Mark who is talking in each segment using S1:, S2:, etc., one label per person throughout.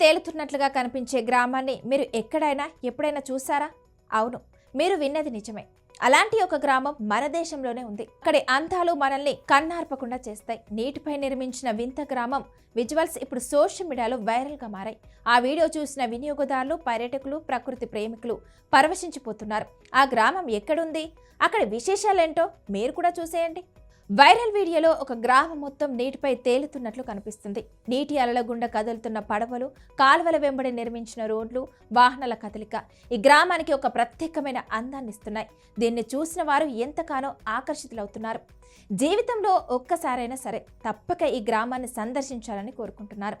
S1: తేలుతున్నట్లుగా కనిపించే గ్రామాన్ని మీరు ఎక్కడైనా ఎప్పుడైనా చూసారా అవును మీరు విన్నది నిజమే. అలాంటి ఒక గ్రామం మన దేశంలోనే ఉంది. అక్కడి అందాలు మనల్ని కన్నార్పకుండా చేస్తాయి. నీటిపై నిర్మించిన వింత గ్రామం విజువల్స్ ఇప్పుడు సోషల్ మీడియాలో వైరల్గా మారాయి. ఆ వీడియో చూసిన వినియోగదారులు పర్యాటకులు ప్రకృతి ప్రేమికులు పరవశించిపోతున్నారు. ఆ గ్రామం ఎక్కడుంది? అక్కడ విశేషాలేంటో మీరు కూడా చూసేయండి. వైరల్ వీడియోలో ఒక గ్రామం మొత్తం నీటిపై తేలుతున్నట్లు కనిపిస్తుంది. నీటి అలల గుండా కదులుతున్న పడవలు కాలువల వెంబడి నిర్మించిన రోడ్లు వాహనాల కదలిక ఈ గ్రామానికి ఒక ప్రత్యేకమైన అందాన్ని ఇస్తున్నాయి. దీన్ని చూసిన వారు ఎంతగానో ఆకర్షితులవుతున్నారు. జీవితంలో ఒక్కసారైనా సరే తప్పక ఈ గ్రామాన్ని సందర్శించాలని కోరుకుంటున్నారు.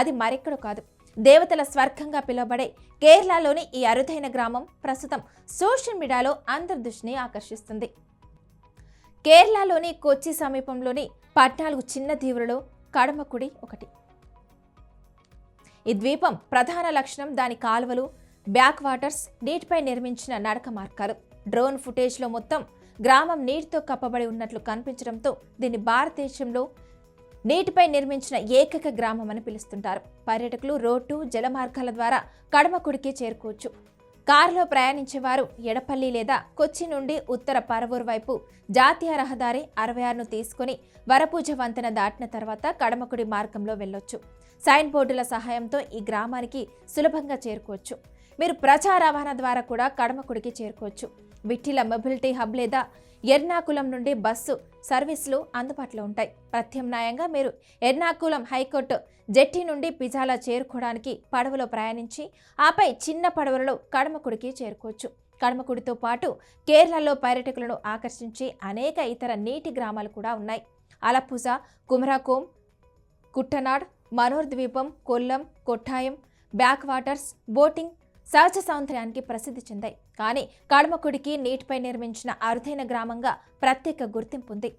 S1: అది మరెక్కడో కాదు. దేవతల స్వర్గంగా పిలువబడే కేరళలోని ఈ అరుదైన గ్రామం ప్రస్తుతం సోషల్ మీడియాలో అందరి దృష్టిని ఆకర్షిస్తుంది. కేరళలోని కొచ్చి సమీపంలోని పద్నాలుగు చిన్న దీవులలో కడమకుడి ఒకటి. ఈ ద్వీపం ప్రధాన లక్షణం దాని కాలువలు బ్యాక్ వాటర్స్ నీటిపై నిర్మించిన నడక మార్గాలు. డ్రోన్ ఫుటేజ్లో మొత్తం గ్రామం నీటితో కప్పబడి ఉన్నట్లు కనిపించడంతో దీన్ని భారతదేశంలో నీటిపై నిర్మించిన ఏకైక గ్రామం అని పిలుస్తుంటారు. పర్యాటకులు రోడ్డు జల మార్గాల ద్వారా కడమకుడికి చేరుకోవచ్చు. కారులో ప్రయాణించేవారు ఎడపల్లి లేదా కొచ్చి నుండి ఉత్తర పరవూరు వైపు జాతీయ రహదారి అరవై ఆరును తీసుకుని వరపూజ వంతెన దాటిన తర్వాత కడమకుడి మార్గంలో వెళ్ళొచ్చు. సైన్ బోర్డుల సహాయంతో ఈ గ్రామానికి సులభంగా చేరుకోవచ్చు. మీరు ప్రజా రవాణా ద్వారా కూడా కడమకుడికి చేరుకోవచ్చు. విఠిల మొబిలిటీ హబ్ లేదా ఎర్నాకులం నుండి బస్సు సర్వీసులు అందుబాటులో ఉంటాయి. ప్రత్యామ్నాయంగా మీరు ఎర్నాకులం హైకోర్టు జెట్టి నుండి పిజాలా చేరుకోవడానికి పడవలో ప్రయాణించి ఆపై చిన్న పడవలలో కడమకుడికి చేరుకోవచ్చు. కడమకుడితో పాటు కేరళలో పర్యాటకులను ఆకర్షించే అనేక ఇతర నీటి గ్రామాలు కూడా ఉన్నాయి. అలపుజ కుమరాకోం కుట్టనాడ్ మనోర్ ద్వీపం Kollam Kottayam backwaters boating సహజ సౌందర్యానికి ప్రసిద్ధి చెందాయి. కానీ కడమకుడికి నీటిపై నిర్మించిన అరుదైన గ్రామంగా ప్రత్యేక గుర్తింపు ఉంది.